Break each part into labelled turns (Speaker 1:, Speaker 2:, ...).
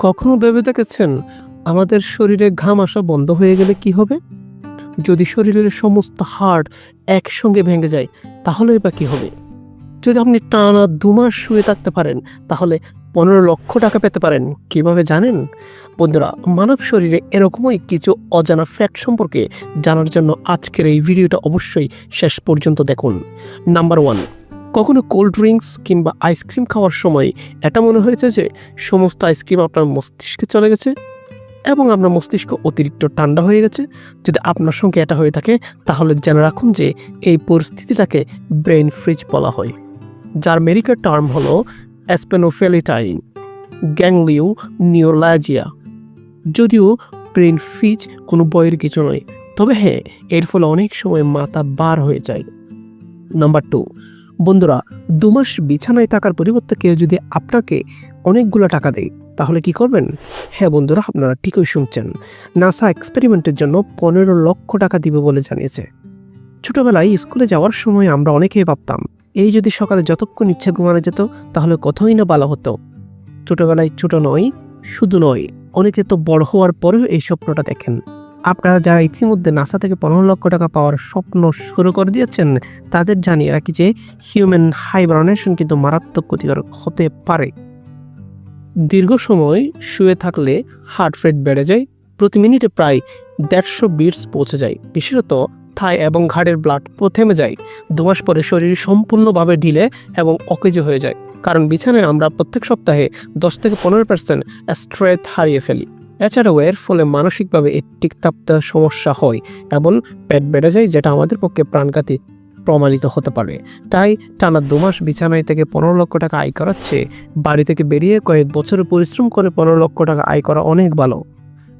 Speaker 1: কখনো ভেবে দেখেছেন আমাদের শরীরে ঘাম আসা বন্ধ হয়ে গেলে কি হবে? যদি শরীরের সমস্ত হাড় একসঙ্গে ভেঙে যায়, তাহলে বা কি হবে? যদি আপনি টানা দু মাস শুয়ে থাকতে পারেন, তাহলে পনেরো লক্ষ টাকা পেতে পারেন। কীভাবে জানেন? বন্ধুরা, মানব শরীরে এরকমই কিছু অজানা ফ্যাক্ট সম্পর্কে জানার জন্য আজকের এই ভিডিওটা অবশ্যই শেষ পর্যন্ত দেখুন। নাম্বার ওয়ান কখনো কোল্ড ড্রিঙ্কস কিংবা আইসক্রিম খাওয়ার সময় এটা মনে হয়েছে যে সমস্ত আইসক্রিম আপনার মস্তিষ্কে চলে গেছে এবং আপনার মস্তিষ্ক অতিরিক্ত ঠান্ডা হয়ে গেছে। যদি আপনার সঙ্গে এটা হয়ে থাকে, তাহলে জেনে রাখুন যে এই পরিস্থিতিটাকে ব্রেন ফ্রিজ বলা হয়, যার মেডিকেল টার্ম হলো অ্যাসপেনোফেলিটাইন গ্যাংলিও নিওলাজিয়া যদিও ব্রেন ফ্রিজ কোনো বইয়ের কিছু নয়, তবে হ্যাঁ এর ফলে অনেক সময় মাথা বার হয়ে যায়। নাম্বার টু বন্ধুরা, দু মাস বিছানায় থাকার পরিবর্তে কেউ যদি আপনাকে অনেকগুলো টাকা দেয়, তাহলে কি করবেন? হ্যাঁ বন্ধুরা, আপনারা ঠিকই শুনছেন। নাসা এক্সপেরিমেন্টের জন্য পনেরো লক্ষ টাকা দিবে বলে জানিয়েছে। ছোটবেলায় স্কুলে যাওয়ার সময় আমরা অনেকেই ভাবতাম, এই যদি সকালে যতক্ষণ ইচ্ছা ঘুমানো যেত, তাহলে কতই না ভালো হতো। ছোটবেলায় ছোট নয় শুধু নয় অনেকে তো বড় হওয়ার পরেও এই স্বপ্নটা দেখেন। আপনারা যারা ইতিমধ্যে নাসা থেকে পনেরো লক্ষ টাকা পাওয়ার স্বপ্ন শুরু করে দিয়েছেন, তাদের জানিয়ে রাখি যে হিউম্যান হাইবারনেশন কিন্তু মারাত্মক ক্ষতিকারক হতে পারে। দীর্ঘ সময় শুয়ে থাকলে হার্ট রেট বেড়ে যায়, প্রতি মিনিটে প্রায় দেড়শো বিটস পৌঁছে যায়। বিশেষত থাই এবং ঘাড়ের ব্লাড থেমে যায়। দু মাস পরে শরীর সম্পূর্ণভাবে ঢিলে এবং অকেজ হয়ে যায়। কারণ বিছানায় আমরা প্রত্যেক সপ্তাহে দশ থেকে পনেরো পার্সেন্ট স্ট্রেথ হারিয়ে ফেলি। এছাড়াও এর ফলে মানসিকভাবে একটি তাপ্তা সমস্যা হয় এবং পেট বেড়ে যায়, যেটা আমাদের পক্ষে প্রাণঘাতী প্রমাণিত হতে পারে। তাই টানা দু মাস বিছানায় থেকে পনেরো লক্ষ টাকা আয় করাচ্ছে বাড়ি থেকে বেরিয়ে কয়েক বছরের পরিশ্রম করে পনেরো লক্ষ টাকা আয় করা অনেক ভালো।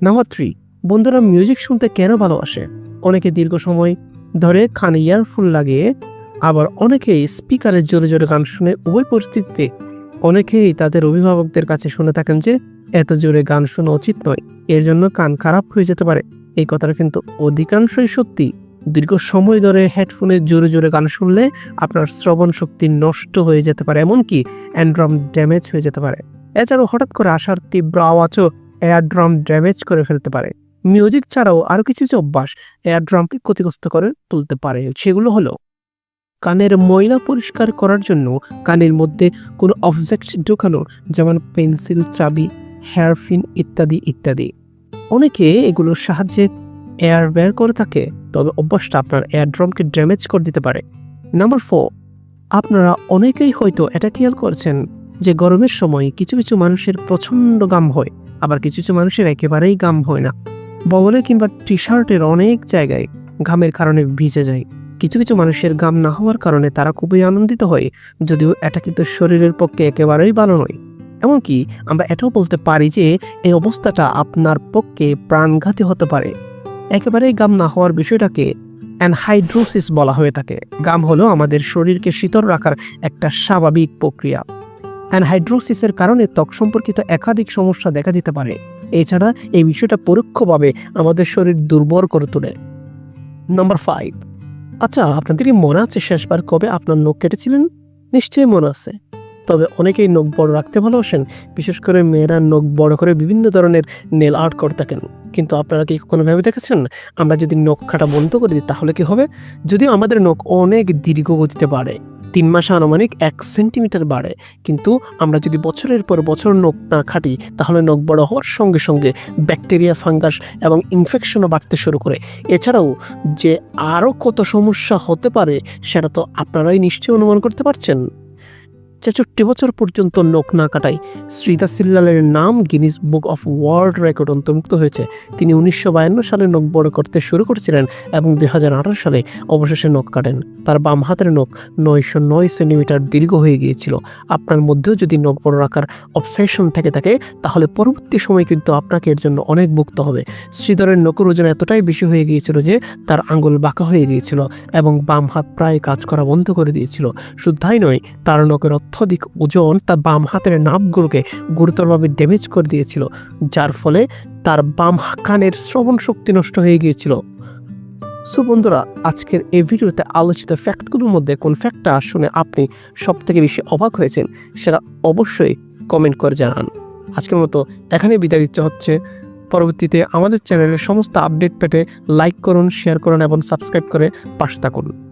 Speaker 1: নাম্বার থ্রি, বন্ধুরা মিউজিক শুনতে কেন ভালোবাসে? অনেকে দীর্ঘ সময় ধরে কানে ইয়ারফোন লাগিয়ে আবার অনেকেই স্পিকারের জোরে জোরে গান শুনে উভয় পরিস্থিতিতে অনেকেই তাদের অভিভাবকদের কাছে শুনে থাকেন যে এত জোরে গান শোনা উচিত নয়। এর জন্য কান খারাপ হয়ে যেতে পারে। এই কথাটা কিন্তু অধিকাংশই সত্যি। দীর্ঘ সময় ধরে হেডফোনে জোরে জোরে গান শুনলে আপনার শ্রবণ শক্তি নষ্ট হয়ে যেতে পারে, এমনকি অ্যান্ড্রম ড্যামেজ হয়ে যেতে পারে। এছাড়াও হঠাৎ করে আসার তীব্র আওয়াজও এয়ারড্রাম ড্যামেজ করে ফেলতে পারে। মিউজিক ছাড়াও আরও কিছু কিছু অভ্যাস এয়ারড্রামকে ক্ষতিগ্রস্ত করে তুলতে পারে। সেগুলো হলো, কানের ময়লা পরিষ্কার করার জন্য কানের মধ্যে কোনো অবজেক্ট ঢোকানো, যেমন পেন্সিল, চাবি হেয়ারফিন ইত্যাদি ইত্যাদি। অনেকে এগুলোর সাহায্যে এয়ার বের করে থাকে, তবে অভ্যাসটা আপনার এয়ারড্রামকে ড্যামেজ করে দিতে পারে। নাম্বার ফোর, আপনারা অনেকেই হয়তো এটা খেয়াল করছেন যে গরমের সময় কিছু কিছু মানুষের প্রচণ্ড গাম হয়, আবার কিছু কিছু মানুষের একেবারেই গাম হয় না। বগলে কিংবা টি শার্টের অনেক জায়গায় ঘামের কারণে ভিজে যায়। কিছু কিছু মানুষের গাম না হওয়ার কারণে তারা খুবই আনন্দিত হয়, যদিও এটা কিন্তু শরীরের পক্ষে একেবারেই ভালো নয়। এমনকি আমরা এটাও বলতে পারি যে এই অবস্থাটা আপনার পক্ষে প্রাণঘাতী হতে পারে। একেবারেই গাম না হওয়ার বিষয়টাকে অ্যানহাইড্রোসিস বলা হয়ে থাকে। গাম হলো আমাদের শরীরকে শীতল রাখার একটা স্বাভাবিক প্রক্রিয়া। অ্যানহাইড্রোসিসের কারণে ত্বক সম্পর্কিত একাধিক সমস্যা দেখা দিতে পারে। এছাড়া এই বিষয়টা পরোক্ষভাবে আমাদের শরীর দুর্বল করে তোলে। Number five. আচ্ছা আপনাদের কি মনে আছে শেষবার কবে আপনার নখ কেটেছিলেন? নিশ্চয়ই মনে আছে। তবে অনেকেই নখ বড় রাখতে ভালোবাসেন, বিশেষ করে মেয়েরা নখ বড় করে বিভিন্ন ধরনের নেল আর্ট করে থাকেন। কিন্তু আপনারা কি কখনো ভেবে দেখেছেন? আমরা যদি নখ কাটা বন্ধ করে দিই, তাহলে কি হবে? যদিও আমাদের নখ অনেক দীর্ঘ গতিতে বাড়ে, তিন মাসে আনুমানিক এক সেন্টিমিটার বাড়ে, কিন্তু আমরা যদি বছরের পর বছর নখ না খাটি তাহলে নখ বড় হওয়ার সঙ্গে সঙ্গে ব্যাকটেরিয়া, ফাঙ্গাস এবং ইনফেকশনও বাড়তে শুরু করে। এছাড়াও যে আরও কত সমস্যা হতে পারে, সেটা তো আপনারাই নিশ্চয়ই অনুমান করতে পারছেন। ছেষট্টি বছর পর্যন্ত নখ না কাটায়। শ্রীদা সিল্লালের নাম Guinness book of world record অন্তর্ভুক্ত হয়েছে। তিনি উনিশশো বায়ান্ন সালে নখ বড় করতে শুরু করেছিলেন এবং দুই হাজার আঠারো সালে অবশেষে নখ কাটেন। তার বাম হাতের নখ নয়শো নয় সেন্টিমিটার দীর্ঘ হয়ে গিয়েছিল। আপনার মধ্যেও যদি নখ বড় রাখার অবসেশন থেকে থাকে, তাহলে পরবর্তী সময় কিন্তু আপনাকে এর জন্য অনেক ভুগতে হবে। শ্রীধরের নখের ওজন এতটাই বেশি হয়ে গিয়েছিল যে তার আঙ্গুল বাঁকা হয়ে গিয়েছিল এবং বাম হাত প্রায় কাজ করা বন্ধ করে দিয়েছিল। শুদ্ধাই নয়, তার নখের অত্যধিক ওজন তার বাম হাতের নাভগুলোকে গুরুতরভাবে ড্যামেজ করে দিয়েছিল, যার ফলে তার বাম কানের শ্রবণ শক্তি নষ্ট হয়ে গিয়েছিল। সো বন্ধুরা, আজকের এই ভিডিওতে আলোচিত ফ্যাক্টগুলোর মধ্যে কোন ফ্যাক্টটা শুনে আপনি সব থেকে বেশি অবাক হয়েছেন সেটা অবশ্যই কমেন্ট করে জানান। আজকের মতো এখানে বিদায় দিচ্ছে হচ্ছে। পরবর্তীতে আমাদের চ্যানেলের সমস্ত আপডেট পেতে লাইক করুন শেয়ার করুন এবং সাবস্ক্রাইব করে পাশে থাকুন।